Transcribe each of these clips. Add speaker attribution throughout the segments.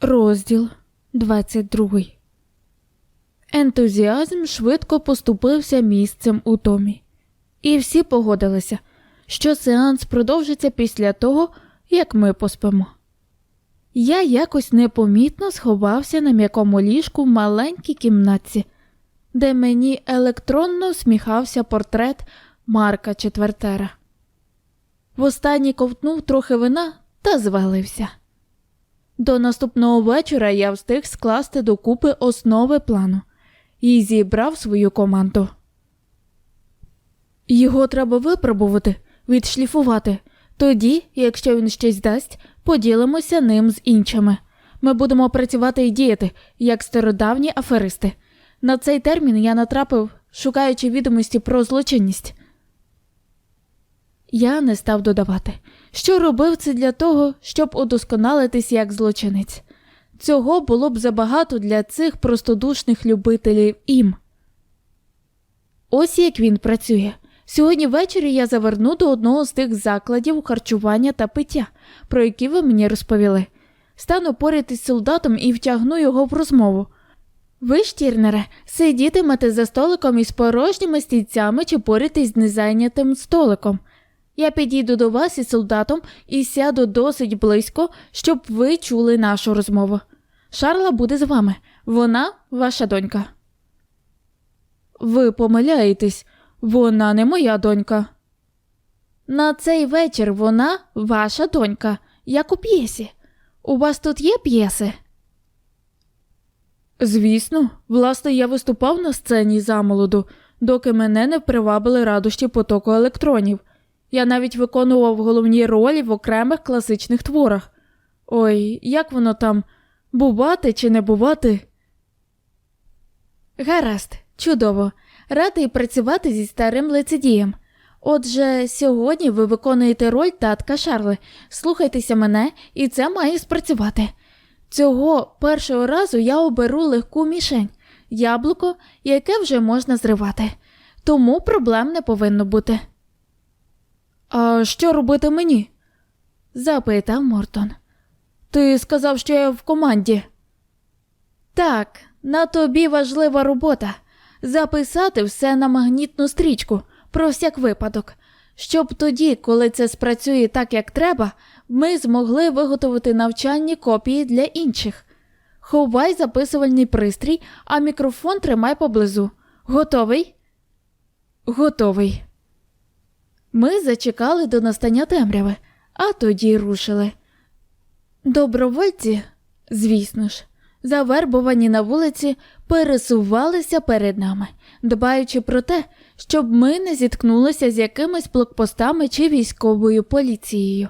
Speaker 1: Розділ 22 Ентузіазм швидко поступився місцем у Томі, і всі погодилися, що сеанс продовжиться після того, як ми поспимо. Я якось непомітно сховався на м'якому ліжку в маленькій кімнатці, де мені електронно усміхався портрет Марка Четвертера. Востаннє ковтнув трохи вина та звалився. До наступного вечора я встиг скласти докупи основи плану і зібрав свою команду. Його треба випробувати, відшліфувати. Тоді, якщо він щось дасть, поділимося ним з іншими. Ми будемо працювати і діяти, як стародавні аферисти. На цей термін я натрапив, шукаючи відомості про злочинність. Я не став додавати, що робив це для того, щоб удосконалитись як злочинець. Цього було б забагато для цих простодушних любителів ім. Ось як він працює. Сьогодні ввечері я заверну до одного з тих закладів харчування та пиття, про які ви мені розповіли. Стану поряд із солдатом і втягну його в розмову. Ви, штірнере, сидітимете за столиком із порожніми стільцями чи поряд із незайнятим столиком. Я підійду до вас із солдатом і сяду досить близько, щоб ви чули нашу розмову. Шарла буде з вами, вона ваша донька. Ви помиляєтесь, вона не моя донька. На цей вечір вона ваша донька, як у п'єсі. У вас тут є п'єси? Звісно, власне, я виступав на сцені замолоду, доки мене не привабили радощі потоку електронів. Я навіть виконував головні ролі в окремих класичних творах. Ой, як воно там бувати чи не бувати? Гаразд, чудово. Радий працювати зі старим лицедієм. Отже, сьогодні ви виконуєте роль татка Шарли. Слухайтеся мене, і це має спрацювати. Цього першого разу я оберу легку мішень яблуко, яке вже можна зривати. Тому проблем не повинно бути. А що робити мені? запитав Мортон. Ти сказав, що я в команді. Так, на тобі важлива робота записати все на магнітну стрічку про всяк випадок, щоб тоді, коли це спрацює так, як треба, ми змогли виготовити навчальні копії для інших. Ховай записувальний пристрій, а мікрофон тримай поблизу. Готовий? Готовий. Ми зачекали до настання темряви, а тоді рушили. Добровольці, звісно ж, завербовані на вулиці, пересувалися перед нами, дбаючи про те, щоб ми не зіткнулися з якимись блокпостами чи військовою поліцією.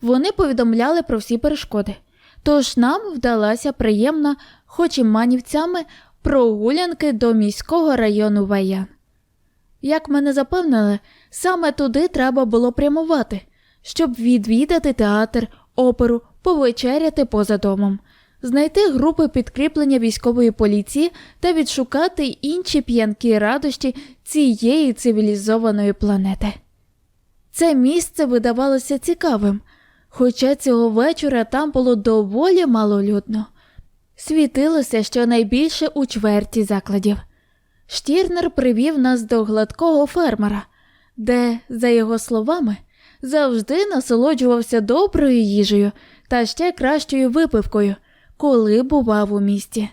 Speaker 1: Вони повідомляли про всі перешкоди, тож нам вдалася приємна, хоч і манівцями, прогулянки до міського району Ваян. Як мене запевнили, саме туди треба було прямувати, щоб відвідати театр, оперу, повечеряти поза домом, знайти групи підкріплення військової поліції та відшукати інші п'янкі радощі цієї цивілізованої планети. Це місце видавалося цікавим, хоча цього вечора там було доволі малолюдно. Світилося щонайбільше у чверті закладів. Штірнер привів нас до гладкого фермера, де, за його словами, завжди насолоджувався доброю їжею та ще кращою випивкою, коли бував у місті.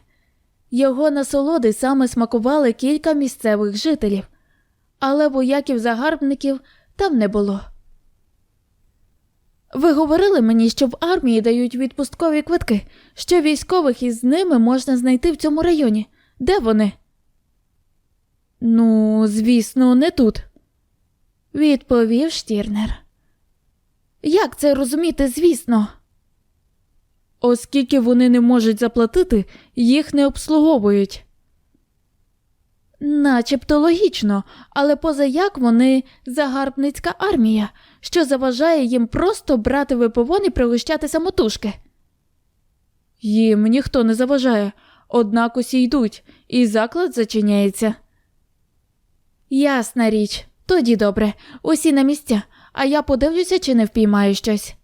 Speaker 1: Його насолоди саме смакували кілька місцевих жителів, але вояків загарбників там не було. Ви говорили мені, що в армії дають відпусткові квитки, що військових із ними можна знайти в цьому районі. Де вони? Ну, звісно, не тут, відповів Штірнер. Як це розуміти, звісно? Оскільки вони не можуть заплатити, їх не обслуговують. Начебто логічно, але позаяк вони загарбницька армія, що заважає їм просто брати випивон і пригощати самотужки. Їм ніхто не заважає, однак усі йдуть, і заклад зачиняється. Ясна річ, тоді добре, усі на місця, а я подивлюся, чи не впіймаю щось.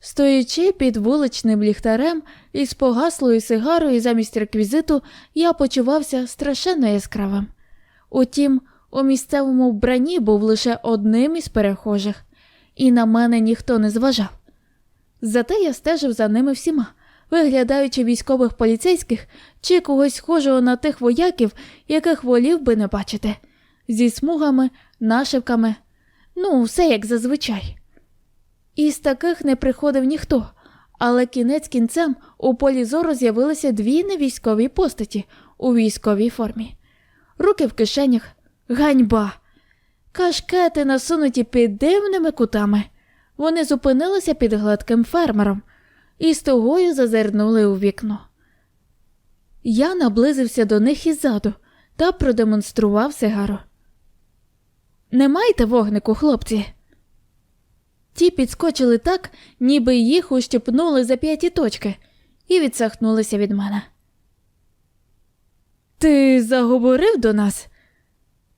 Speaker 1: Стоячи під вуличним ліхтарем із погаслою сигарою замість реквізиту, я почувався страшенно яскравим. Утім, у місцевому вбранні був лише одним із перехожих, і на мене ніхто не зважав. Зате я стежив за ними всіма, виглядаючи військових поліцейських чи когось схожого на тих вояків, яких волів би не бачити, зі смугами, нашивками, ну, все як зазвичай. Із таких не приходив ніхто, але кінець кінцем у полі зору з'явилися дві невійськові постаті у військовій формі. Руки в кишенях, ганьба, кашкети насунуті під дивними кутами. Вони зупинилися під гладким фермером і з тугою зазирнули у вікно. Я наблизився до них іззаду та продемонстрував сигару. Не маєте вогнику, хлопці? Ті підскочили так, ніби їх ущипнули за п'яті точки, і відсахнулися від мене. Ти заговорив до нас?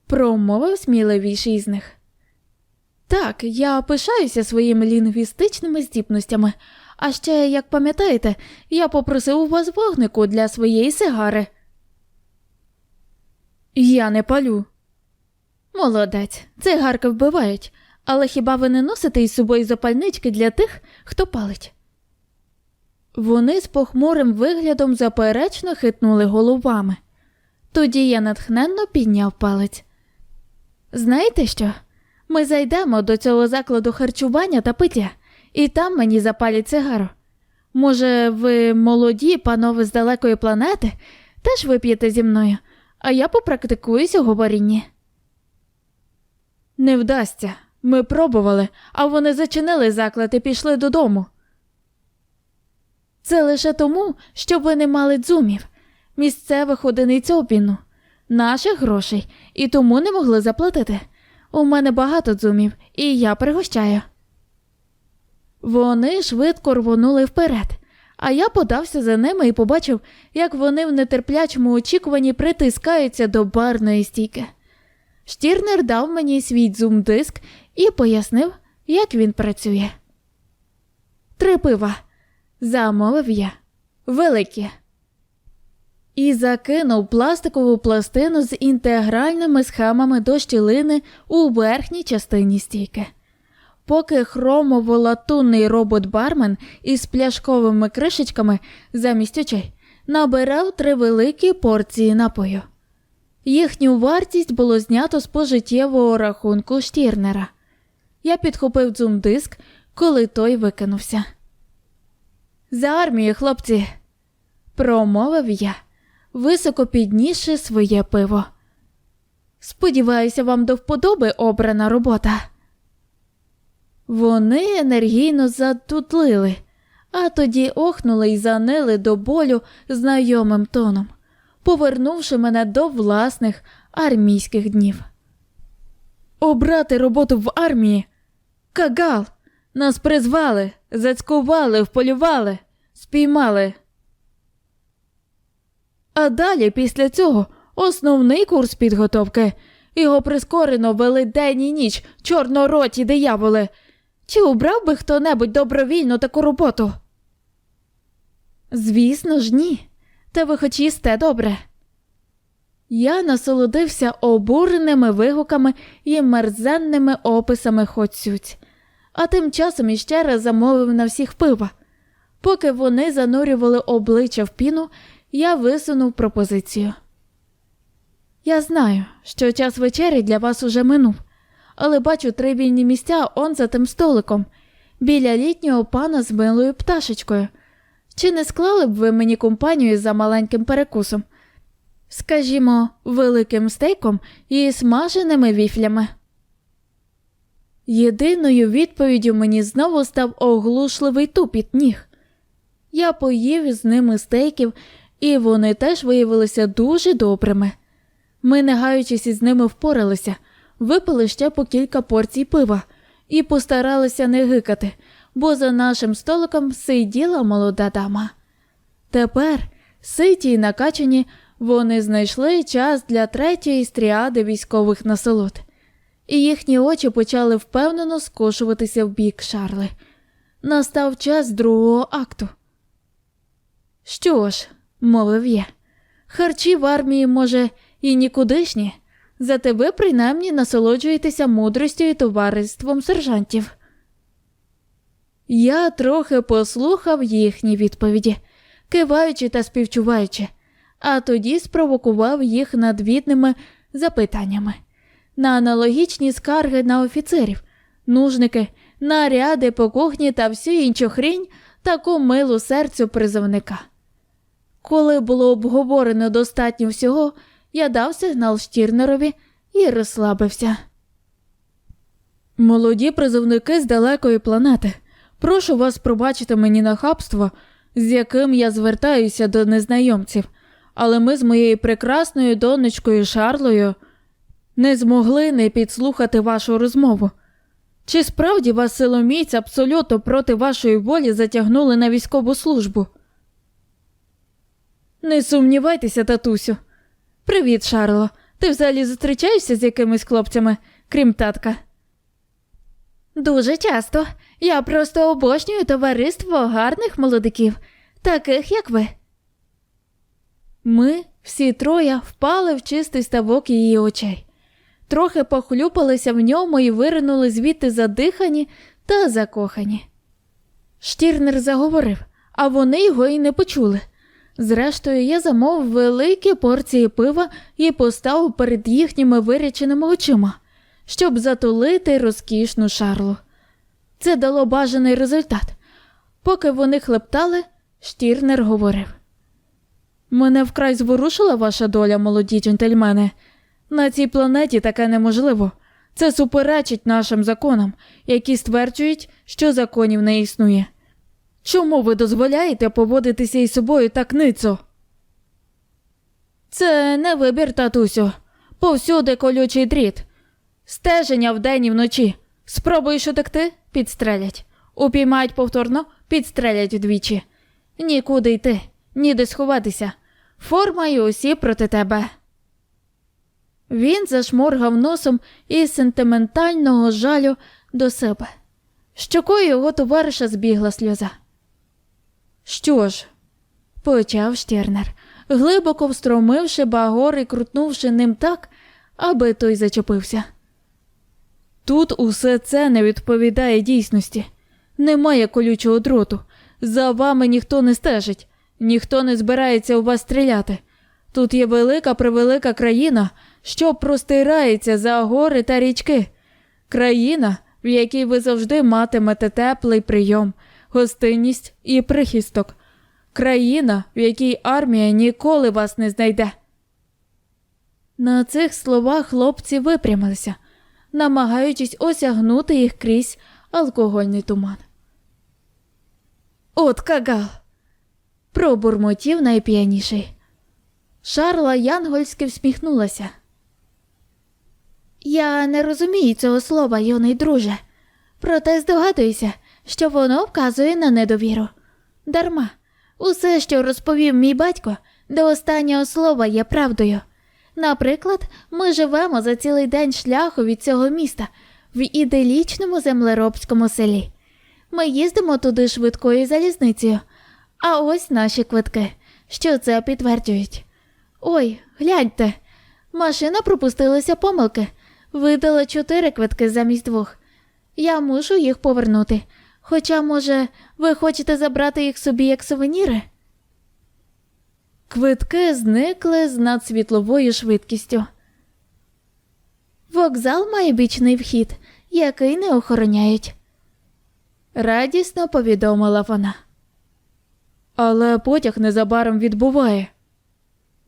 Speaker 1: промовив сміливіший з них. Так, я пишаюся своїми лінгвістичними здібностями, а ще, як пам'ятаєте, я попросив у вас вогнику для своєї сигари. Я не палю. Молодець, цигарки вбивають, але хіба ви не носите із собою запальнички для тих, хто палить? Вони з похмурим виглядом заперечно хитнули головами. Тоді я натхненно підняв палець. Знаєте що? Ми зайдемо до цього закладу харчування та пиття, і там мені запалять цигару. Може, ви молоді, панове з далекої планети, теж вип'єте зі мною, а я попрактикуюсь у говорінні. Не вдасться. Ми пробували, а вони зачинили заклад і пішли додому. Це лише тому, що ви не мали дзумів, місцевих одиниць обміну, наших грошей, і тому не могли заплатити. У мене багато дзумів, і я пригощаю. Вони швидко рвонули вперед, а я подався за ними і побачив, як вони в нетерплячому очікуванні притискаються до барної стійки. Штірнер дав мені свій дзум-диск і пояснив, як він працює. Три пива, замовив я, великі. І закинув пластикову пластину з інтегральними схемами до щілини у верхній частині стійки. Поки хромово-латунний робот-бармен із пляшковими кришечками замість очей набирав три великі порції напою. Їхню вартість було знято з пожиттєвого рахунку штірнера. Я підхопив дзум-диск, коли той викинувся. За армію, хлопці, промовив я, високо піднісши своє пиво. Сподіваюся, вам до вподоби обрана робота. Вони енергійно затутлили, а тоді охнули й занили до болю знайомим тоном, повернувши мене до власних армійських днів. Обрати роботу в армії. Кагал. Нас призвали, зацькували, вполювали, спіймали. А далі, після цього, основний курс підготовки. Його прискорено вели день і ніч, чорнороті дияволи. Чи обрав би хто небудь добровільно таку роботу? Звісно ж, ні. Та ви хоч їсте добре. Я насолодився обуреними вигуками і мерзенними описами хоцюць, а тим часом іще раз замовив на всіх пива. Поки вони занурювали обличчя в піну, я висунув пропозицію. Я знаю, що час вечері для вас уже минув, але бачу три вільні місця он за тим столиком, біля літнього пана з милою пташечкою. Чи не склали б ви мені компанію за маленьким перекусом? Скажімо, великим стейком і смаженими віфлями. Єдиною відповіддю мені знову став оглушливий тупіт ніг. Я поїв із ними стейків, і вони теж виявилися дуже добрими. Ми, не гаючись із ними, впоралися, випили ще по кілька порцій пива і постаралися не гикати, бо за нашим столиком сиділа молода дама. Тепер, ситі й накачані, вони знайшли час для третьої стріади військових насолод, і їхні очі почали впевнено скошуватися в бік Шарли. настав час другого акту. Що ж, мовив я, харчі в армії, може, і нікудишні, зате ви принаймні насолоджуєтеся мудрістю і товариством сержантів. Я трохи послухав їхні відповіді, киваючи та співчуваючи, а тоді спровокував їх надвідними запитаннями на аналогічні скарги на офіцерів, нужники, наряди по кухні та всю іншу хрінь таку милу серцю призовника. Коли було обговорено достатньо всього, я дав сигнал Штірнерові і розслабився. Молоді призовники з далекої планети. Прошу вас пробачити мені нахабство, з яким я звертаюся до незнайомців, але ми з моєю прекрасною донечкою Шарлою не змогли не підслухати вашу розмову. Чи справді вас силоміць абсолютно проти вашої волі затягнули на військову службу? Не сумнівайтеся, татусю. Привіт, Шарло. Ти взагалі зустрічаєшся з якимись хлопцями, крім татка? Дуже часто. Я просто обожнюю товариство гарних молодиків, таких як ви. Ми всі троє впали в чистий ставок її очей, трохи похлюпалися в ньому і виринули звідти задихані та закохані. Штірнер заговорив, а вони його й не почули. Зрештою, я замовив великі порції пива і поставив перед їхніми виряченими очима, щоб затулити розкішну шарлу. Це дало бажаний результат. Поки вони хлептали, Штірнер говорив. Мене вкрай зворушила ваша доля, молоді джентльмени. На цій планеті таке неможливо. Це суперечить нашим законам, які стверджують, що законів не існує. Чому ви дозволяєте поводитися із собою так ницо? Це не вибір, татусю. Повсюди колючий дріт. Стеження вдень і вночі. Спробуєш утекти підстрелять. Упіймають повторно, підстрелять вдвічі. Нікуди йти, ніде сховатися. Форма і усі проти тебе. Він зашморгав носом із сентиментального жалю до себе. Щокою його товариша збігла сльоза. Що ж, почав Штернер, глибоко встромивши багор і крутнувши ним так, аби той зачепився. Тут усе це не відповідає дійсності. Немає колючого дроту. За вами ніхто не стежить, ніхто не збирається у вас стріляти. Тут є велика превелика країна, що простирається за гори та річки. Країна, в якій ви завжди матимете теплий прийом, гостинність і прихисток. Країна, в якій армія ніколи вас не знайде. На цих словах хлопці випрямилися намагаючись осягнути їх крізь алкогольний туман. От кагал. пробурмотів найп'яніший. Шарла янгольськи всміхнулася. Я не розумію цього слова, юний друже, проте здогадуюся, що воно вказує на недовіру. Дарма, усе, що розповів мій батько, до останнього слова є правдою. Наприклад, ми живемо за цілий день шляху від цього міста в іделічному землеробському селі. Ми їздимо туди швидкою залізницею, а ось наші квитки, що це підтверджують. Ой, гляньте, машина пропустилася помилки, видала чотири квитки замість двох. Я мушу їх повернути. Хоча, може, ви хочете забрати їх собі як сувеніри? Квитки зникли з надсвітловою швидкістю. Вокзал має бічний вхід, який не охороняють. Радісно повідомила вона. Але потяг незабаром відбуває,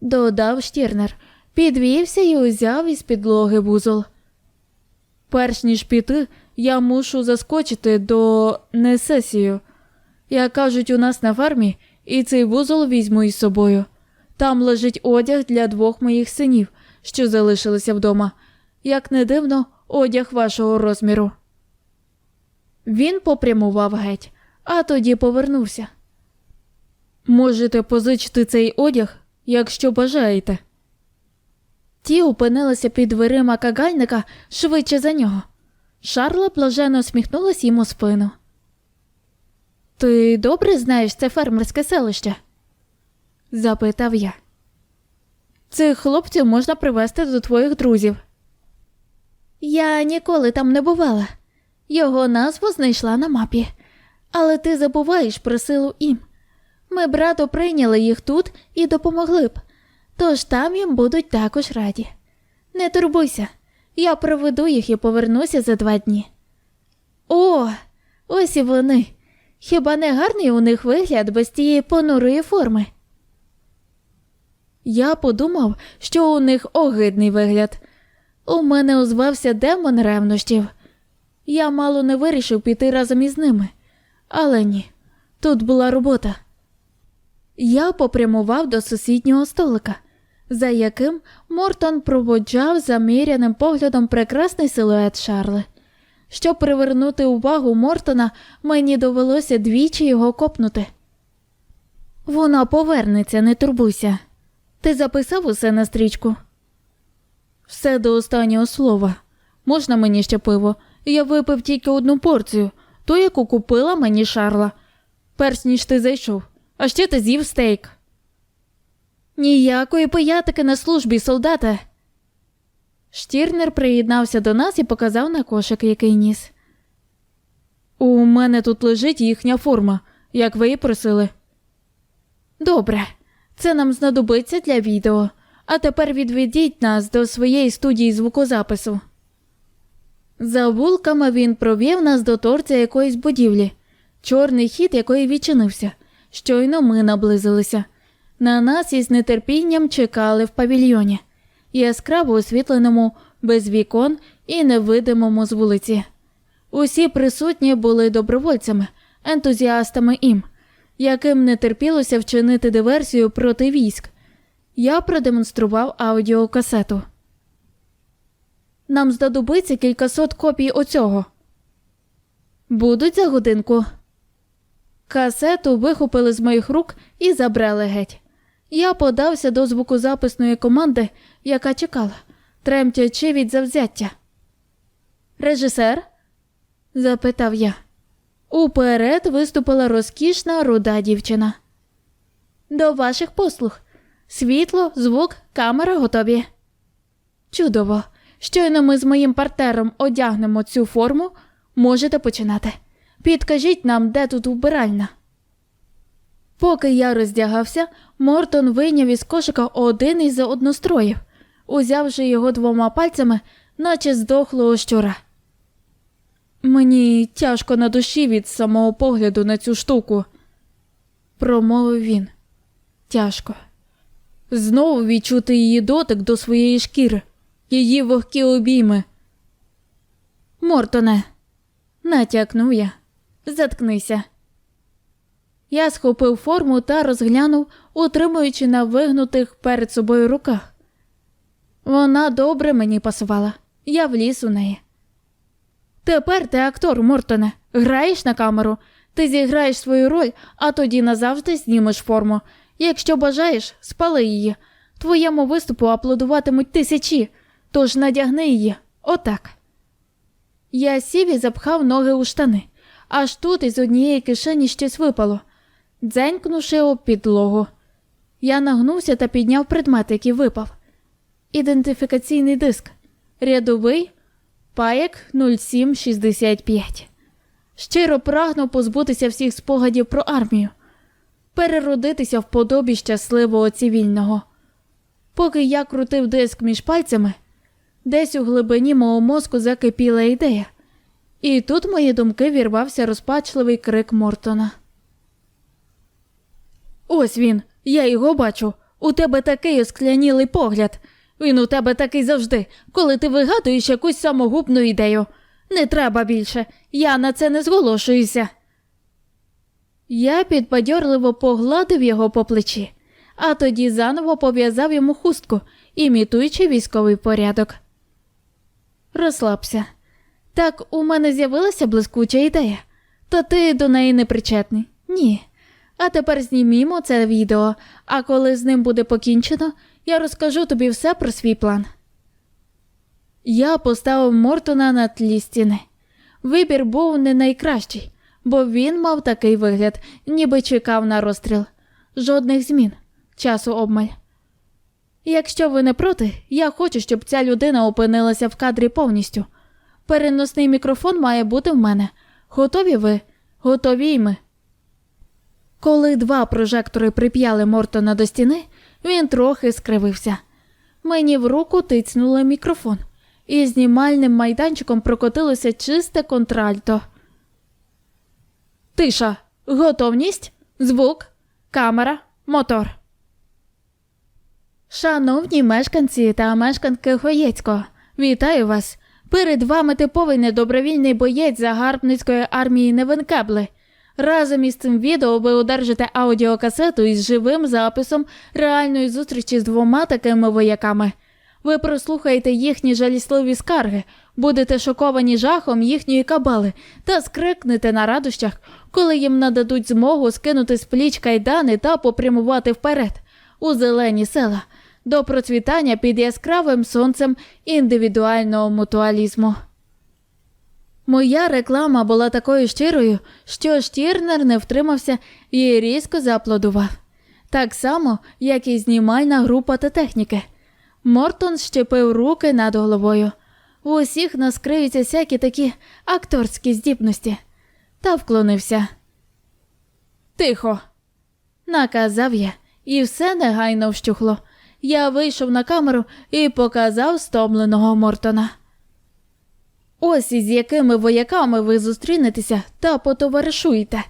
Speaker 1: додав Штірнер, підвівся і узяв із підлоги вузол. Перш ніж піти, я мушу заскочити до несесію. Як кажуть у нас на фермі, і цей вузол візьму із собою. Там лежить одяг для двох моїх синів, що залишилися вдома, як не дивно, одяг вашого розміру. Він попрямував геть, а тоді повернувся. Можете позичити цей одяг, якщо бажаєте. Ті опинилися під дверима кагальника швидше за нього. Шарла блаженно усміхнулась йому спину. Ти добре знаєш це фермерське селище? Запитав я. Цих хлопців можна привезти до твоїх друзів. Я ніколи там не бувала. Його назву знайшла на мапі. Але ти забуваєш про силу ім. Ми брато прийняли їх тут і допомогли б, тож там їм будуть також раді. Не турбуйся, я проведу їх і повернуся за два дні. О, ось і вони. Хіба не гарний у них вигляд без тієї понурої форми? Я подумав, що у них огидний вигляд. У мене озвався демон ревнощів. Я мало не вирішив піти разом із ними, але ні, тут була робота. Я попрямував до сусіднього столика, за яким Мортон проводжав заміряним поглядом прекрасний силует Шарли. Щоб привернути увагу Мортона, мені довелося двічі його копнути. Вона повернеться, не турбуйся. Ти записав усе на стрічку? Все до останнього слова. Можна мені ще пиво? Я випив тільки одну порцію, ту, яку купила мені Шарла. Перш ніж ти зайшов, а ще ти з'їв стейк. Ніякої пиятики на службі, солдата. Штірнер приєднався до нас і показав на кошик, який ніс. У мене тут лежить їхня форма, як ви і просили. Добре, це нам знадобиться для відео. А тепер відведіть нас до своєї студії звукозапису. За вулками він провів нас до торця якоїсь будівлі, чорний хід якої відчинився. Щойно ми наблизилися. На нас із нетерпінням чекали в павільйоні, яскраво освітленому, без вікон і невидимому з вулиці. Усі присутні були добровольцями, ентузіастами ім, яким не терпілося вчинити диверсію проти військ. Я продемонстрував аудіокасету. Нам знадобиться кількасот копій оцього. Будуть за годинку. Касету вихопили з моїх рук і забрали геть. Я подався до звукозаписної команди, яка чекала, тремтячи від завзяття. Режисер? запитав я. Уперед виступила розкішна руда дівчина. До ваших послуг. Світло, звук, камера готові. Чудово. Щойно ми з моїм партнером одягнемо цю форму, можете починати. Підкажіть нам, де тут вбиральна. Поки я роздягався, Мортон вийняв із кошика один із одностроїв, узявши його двома пальцями, наче здохлого щура. Мені тяжко на душі від самого погляду на цю штуку, промовив він. Тяжко. Знову відчути її дотик до своєї шкіри, її вогкі обійми. Мортоне, натякнув я. Заткнися. Я схопив форму та розглянув, утримуючи на вигнутих перед собою руках. Вона добре мені пасувала, я вліз у неї. Тепер ти актор, Мортоне, граєш на камеру, ти зіграєш свою роль, а тоді назавжди знімеш форму. Якщо бажаєш, спали її. Твоєму виступу аплодуватимуть тисячі, тож надягни її отак. Я сів і запхав ноги у штани, аж тут із однієї кишені щось випало, дзенькнувши об підлогу. Я нагнувся та підняв предмет, який випав. Ідентифікаційний диск, рядовий паєк 0765. Щиро прагнув позбутися всіх спогадів про армію переродитися в подобі щасливого цивільного. Поки я крутив диск між пальцями, десь у глибині мого мозку закипіла ідея, і тут мої думки вірвався розпачливий крик Мортона. Ось він, я його бачу. У тебе такий осклянілий погляд. Він у тебе такий завжди, коли ти вигадуєш якусь самогубну ідею. Не треба більше, я на це не зголошуюся. Я підбадьорливо погладив його по плечі, а тоді заново пов'язав йому хустку, імітуючи військовий порядок. Розслабся. Так у мене з'явилася блискуча ідея, то ти до неї не причетний? Ні. А тепер знімімо це відео, а коли з ним буде покінчено, я розкажу тобі все про свій план. Я поставив Мортона на тлі стіни. Вибір був не найкращий. бо він мав такий вигляд, ніби чекав на розстріл. Жодних змін, часу обмаль. Якщо ви не проти, я хочу, щоб ця людина опинилася в кадрі повністю. Переносний мікрофон має бути в мене. Готові ви? Готові й ми. Коли два прожектори прип'яли Мортона до стіни, він трохи скривився. Мені в руку тицнули мікрофон, і знімальним майданчиком прокотилося чисте контральто. Тиша, готовність, звук, камера, мотор. Шановні мешканці та мешканки Хоєцького, вітаю вас. Перед вами типовий недобровільний боєць загарбницької армії Невенкебли. Разом із цим відео ви одержите аудіокасету із живим записом реальної зустрічі з двома такими вояками. Ви прослухаєте їхні жалісливі скарги, будете шоковані жахом їхньої кабали та скрикнете на радощах, коли їм нададуть змогу скинути з пліч кайдани та попрямувати вперед у зелені села до процвітання під яскравим сонцем індивідуального мутуалізму. Моя реклама була такою щирою, що Штірнер не втримався і різко зааплодував. Так само, як і знімальна група та техніки. Мортон щепив руки над головою. У усіх нас криються всякі такі акторські здібності. Та вклонився. Тихо, наказав я, і все негайно вщухло. Я вийшов на камеру і показав стомленого Мортона. Ось із якими вояками ви зустрінетеся та потоваришуєте.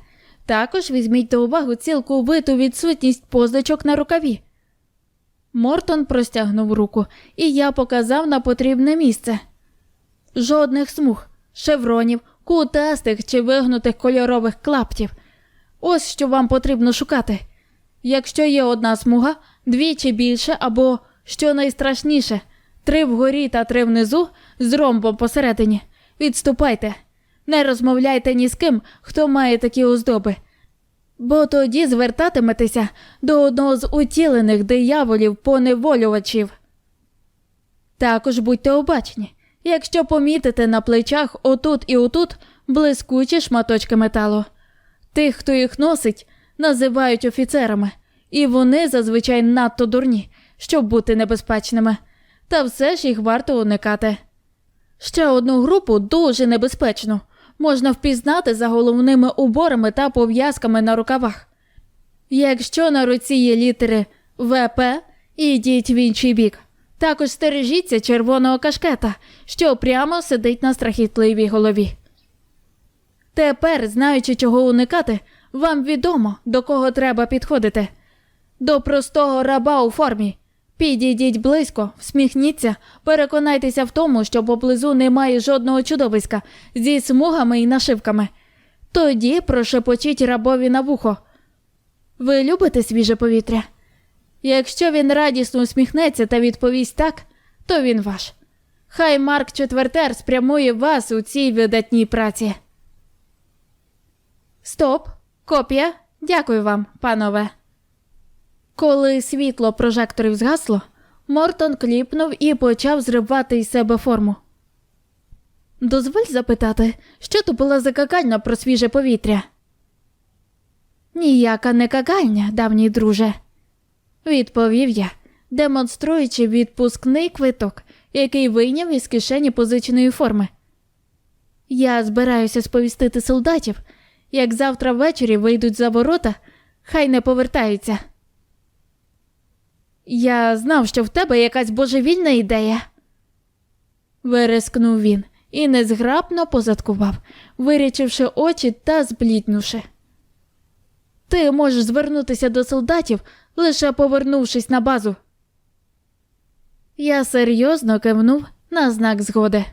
Speaker 1: Також візьміть до уваги цілковиту відсутність позначок на рукаві. Мортон простягнув руку, і я показав на потрібне місце. Жодних смуг, шевронів, кутастих чи вигнутих кольорових клаптів. Ось що вам потрібно шукати. Якщо є одна смуга, дві чи більше, або, що найстрашніше, три вгорі та три внизу з ромбом посередині, відступайте, не розмовляйте ні з ким, хто має такі оздоби, бо тоді звертатиметеся до одного з утілених дияволів поневолювачів. Також будьте обачні, якщо помітите на плечах отут і отут блискучі шматочки металу. Тих, хто їх носить, називають офіцерами, і вони зазвичай надто дурні, щоб бути небезпечними, та все ж їх варто уникати. Ще одну групу дуже небезпечну можна впізнати за головними уборами та пов'язками на рукавах. Якщо на руці є літери ВП, ідіть в інший бік. Також стережіться червоного кашкета, що прямо сидить на страхітливій голові. Тепер, знаючи, чого уникати, вам відомо, до кого треба підходити. До простого раба у формі. Підійдіть близько, всміхніться, переконайтеся в тому, що поблизу немає жодного чудовиська зі смугами і нашивками. Тоді прошепочіть рабові на вухо. Ви любите свіже повітря? Якщо він радісно усміхнеться та відповість так, то він ваш. Хай Марк Четвертер спрямує вас у цій видатній праці. Стоп, копія. Дякую вам, панове. Коли світло прожекторів згасло, Мортон кліпнув і почав зривати із себе форму. Дозволь запитати, що то була за какальня про свіже повітря? Ніяка не какальня, давній друже, відповів я, демонструючи відпускний квиток, який вийняв із кишені позиченої форми. Я збираюся сповістити солдатів, як завтра ввечері вийдуть за ворота, хай не повертаються. Я знав, що в тебе якась божевільна ідея. Вирискнув він і незграбно позадкував, вирячивши очі та збліднувши. Ти можеш звернутися до солдатів, лише повернувшись на базу. Я серйозно кивнув на знак згоди.